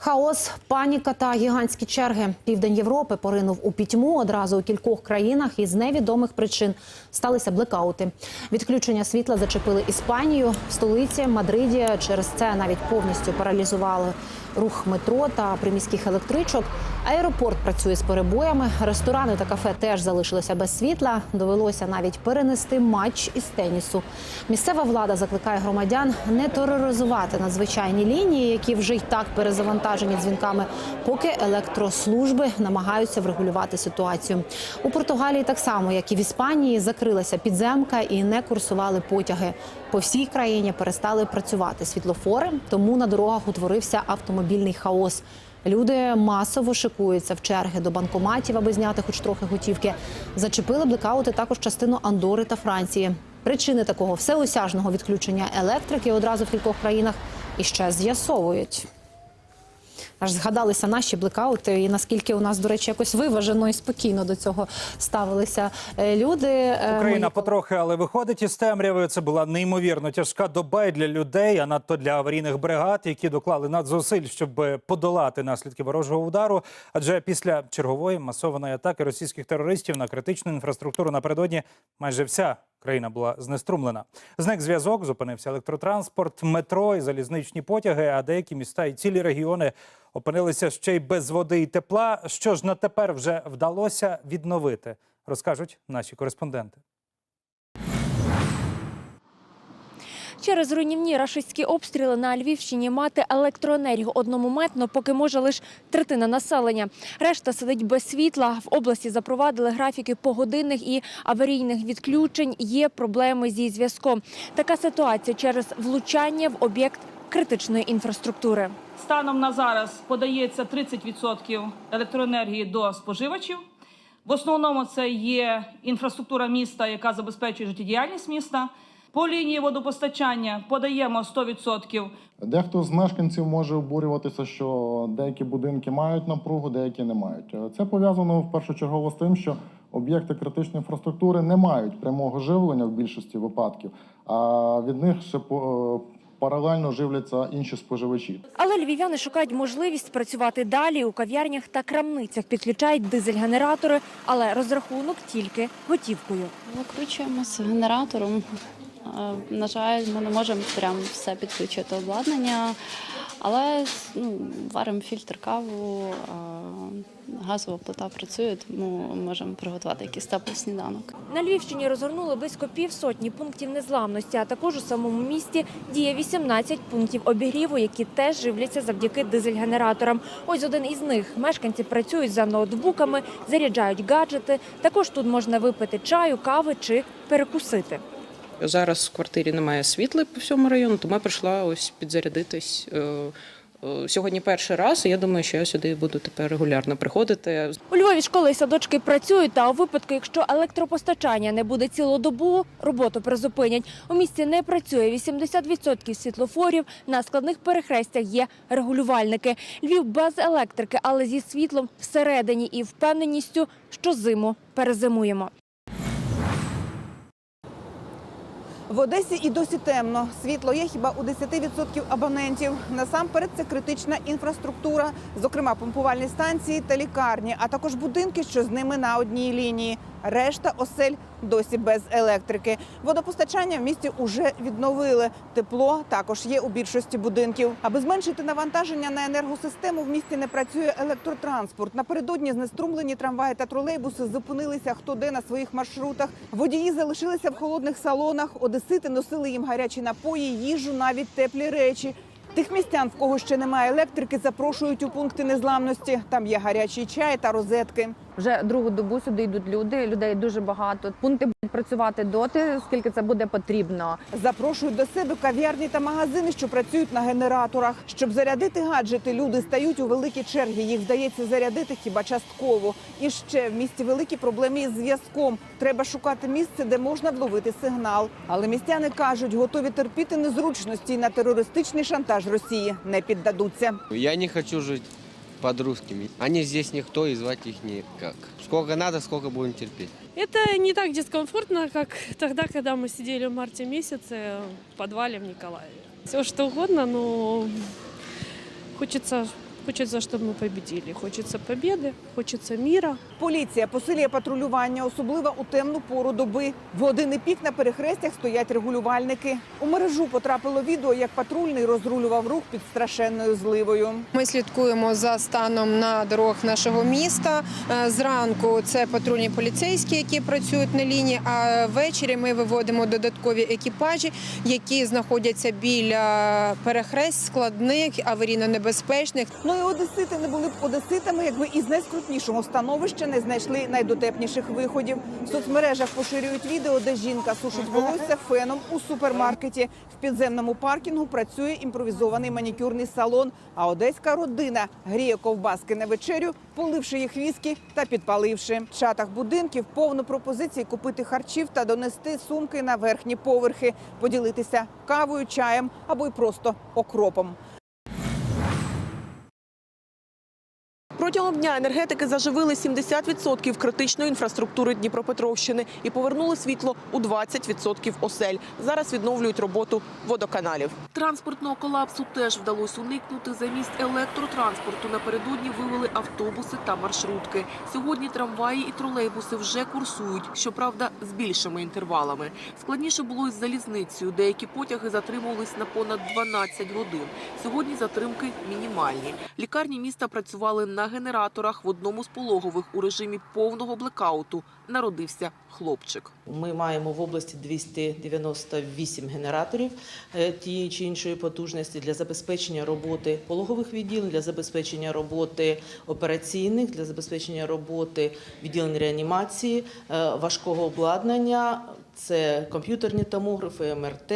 Хаос, паніка та гігантські черги. Південь Європи поринув у пітьму одразу у кількох країнах із невідомих причин сталися блекаути. Відключення світла зачепили Іспанію столиці Мадриді. Через це навіть повністю паралізували рух метро та приміських електричок. Аеропорт працює з перебоями. Ресторани та кафе теж залишилися без світла. Довелося навіть перенести матч із тенісу. Місцева влада закликає громадян не тероризувати надзвичайні лінії, які вже й так перезавантажені дзвінками, поки електрослужби намагаються врегулювати ситуацію. У Португалії так само, як і в Іспанії, закрилася підземка і не курсували потяги. По всій країні перестали працювати світлофори, тому на дорогах утворився автомобільний хаос. Люди масово шикуються в черги до банкоматів, аби зняти хоч трохи готівки. Зачепили блекаути також частину Андори та Франції. Причини такого всеосяжного відключення електрики одразу в кількох країнах іще з'ясовують. Аж згадалися наші блекаути, і наскільки у нас, до речі, якось виважено і спокійно до цього ставилися е, люди. Е, Україна мої потрохи, але виходить із темряви. Це була неймовірно тяжка доба і для людей, а надто для аварійних бригад, які доклали надзусиль, щоб подолати наслідки ворожого удару. Адже після чергової масованої атаки російських терористів на критичну інфраструктуру напередодні майже вся країна була знеструмлена. Зник зв'язок, зупинився електротранспорт, метро і залізничні потяги. А деякі міста і цілі регіони опинилися ще й без води і тепла. Що ж на тепер вже вдалося відновити, розкажуть наші кореспонденти. Через руйнівні рашистські обстріли на Львівщині мати електроенергію одномоментно, поки може лише третина населення. Решта сидить без світла. В області запровадили графіки погодинних і аварійних відключень. Є проблеми зі зв'язком. Така ситуація через влучання в об'єкт критичної інфраструктури. Станом на зараз подається 30% електроенергії до споживачів. В основному це є інфраструктура міста, яка забезпечує життєдіяльність міста. По лінії водопостачання подаємо 100%. Дехто з мешканців може обурюватися, що деякі будинки мають напругу, деякі не мають. Це пов'язано в першочергово з тим, що об'єкти критичної інфраструктури не мають прямого живлення в більшості випадків, а від них ще по- е, паралельно живляться інші споживачі. Але львів'яни шукають можливість працювати далі у кав'ярнях та крамницях. Підключають дизель-генератори, але розрахунок тільки готівкою. Викручуємося генератором. Е, На жаль, ми не можемо прям все підключити обладнання, але ну, варимо фільтр каву, газова плита працює, тому можемо приготувати якийсь теплий сніданок. На Львівщині розгорнули близько півсотні пунктів незламності, а також у самому місті діє 18 пунктів обігріву, які теж живляться завдяки дизель-генераторам. Ось один із них. Мешканці працюють за ноутбуками, заряджають гаджети. Також тут можна випити чаю, кави чи перекусити. Зараз в квартирі немає світла по всьому району, тому я прийшла ось підзарядитись. Е, е, Сьогодні перший раз, і я думаю, що я сюди буду тепер регулярно приходити. У Львові школи і садочки працюють, та у випадку, якщо електропостачання не буде цілодобово, роботу призупинять. У місті не працює 80% світлофорів. На складних перехрестях є регулювальники. Львів без електрики, але зі світлом всередині і впевненістю, що зиму перезимуємо. В Одесі і досі темно. Світло є хіба у 10% абонентів. Насамперед це критична інфраструктура, зокрема помпувальні станції та лікарні, а також будинки, що з ними на одній лінії. Решта осель досі без електрики. Водопостачання в місті уже відновили. Тепло також є у більшості будинків. Аби зменшити навантаження на енергосистему, в місті не працює електротранспорт. Напередодні знеструмлені трамваї та тролейбуси зупинилися хто де на своїх маршрутах. Водії залишилися в холодних салонах. Одесити носили їм гарячі напої, їжу, навіть теплі речі. Тих містян, в кого ще немає електрики, запрошують у пункти незламності. Там є гарячий чай та розетки. Вже другу добу сюди йдуть люди. Людей дуже багато. Пункти працювати доти, скільки це буде потрібно. Запрошують до себе кав'ярні та магазини, що працюють на генераторах. Щоб зарядити гаджети, люди стають у великі черги. Їх вдається зарядити хіба частково. І ще в місті великі проблеми із зв'язком. Треба шукати місце, де можна вловити сигнал. Але містяни кажуть, готові терпіти незручності і на терористичний шантаж Росії не піддадуться. Я не хочу жить под русскими. Они здесь никто, и звать их никак. Сколько надо, сколько будем терпеть. Это не так дискомфортно, как тогда, когда мы сидели в марте месяце в подвале в Николаеве. Все что угодно, но хочется, хочется, чтобы мы победили. Хочется победы, хочется мира. Поліція посилює патрулювання, особливо у темну пору доби. В години пік на перехрестях стоять регулювальники. У мережу потрапило відео, як патрульний розрулював рух під страшенною зливою. Ми слідкуємо за станом на дорогах нашого міста. Е, Зранку це патрульні поліцейські, які працюють на лінії. А ввечері ми виводимо додаткові екіпажі, які знаходяться біля перехрест складних аварійно-небезпечних. Ну і одесити не були б одеситами, якби із найскрутнішого становища не знайшли найдотепніших виходів. В соцмережах поширюють відео, де жінка сушить волосся феном у супермаркеті. В підземному паркінгу працює імпровізований манікюрний салон. А одеська родина гріє ковбаски на вечерю, поливши їх віскі та підпаливши. В чатах будинків повно пропозицій купити харчів та донести сумки на верхні поверхи, поділитися кавою, чаєм або й просто окропом. Протягом дня енергетики заживили 70% критичної інфраструктури Дніпропетровщини і повернули світло у 20% осель. Зараз відновлюють роботу водоканалів. Транспортного колапсу теж вдалося уникнути. Замість електротранспорту напередодні вивели автобуси та маршрутки. Сьогодні трамваї і тролейбуси вже курсують, щоправда, з більшими інтервалами. Складніше було із залізницею. Деякі потяги затримувались на понад 12 годин. Сьогодні затримки мінімальні. Лікарні міста працювали на генераторах в одному з пологових у режимі повного блекауту. Народився хлопчик. Ми маємо в області 298 генераторів е, тієї чи іншої потужності для забезпечення роботи пологових відділень, для забезпечення роботи операційних, для забезпечення роботи відділень реанімації, е, важкого обладнання. Це комп'ютерні томографи, МРТ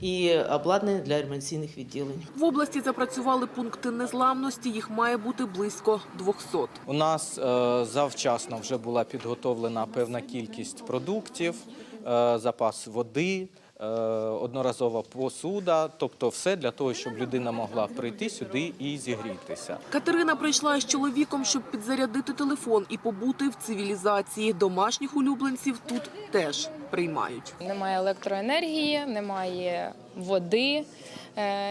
і обладнання для реанімаційних відділень. В області запрацювали пункти незламності. Їх має бути близько 200. У нас е, завчасно вже була підготовлена певна кількість продуктів, е, запас води, одноразова посуда, тобто все для того, щоб людина могла прийти сюди і зігрітися. Катерина прийшла із чоловіком, щоб підзарядити телефон і побути в цивілізації. Домашніх улюбленців тут теж приймають. Немає електроенергії, немає води, е,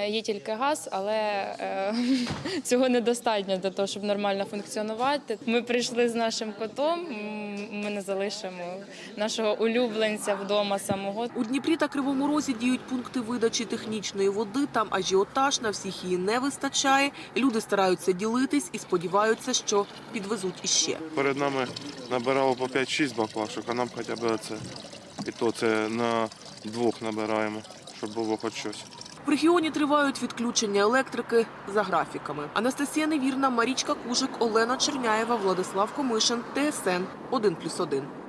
є тільки газ, але е, цього недостатньо для того, щоб нормально функціонувати. Ми прийшли з нашим котом. Ми не залишимо нашого улюбленця вдома самого. У Дніпрі та Кривому Розі діють пункти видачі технічної води. Там ажіотаж, на всіх її не вистачає. Люди стараються ділитись і сподіваються, що підвезуть іще. Перед нами набирало по 5-6 баклашок, а нам хоча б це. І то це на двох набираємо, щоб було хоч щось. В регіоні тривають відключення електрики за графіками. Анастасія Невірна, Марічка Кужик, Олена Черняєва, Владислав Комишин, ТСН 1+,1.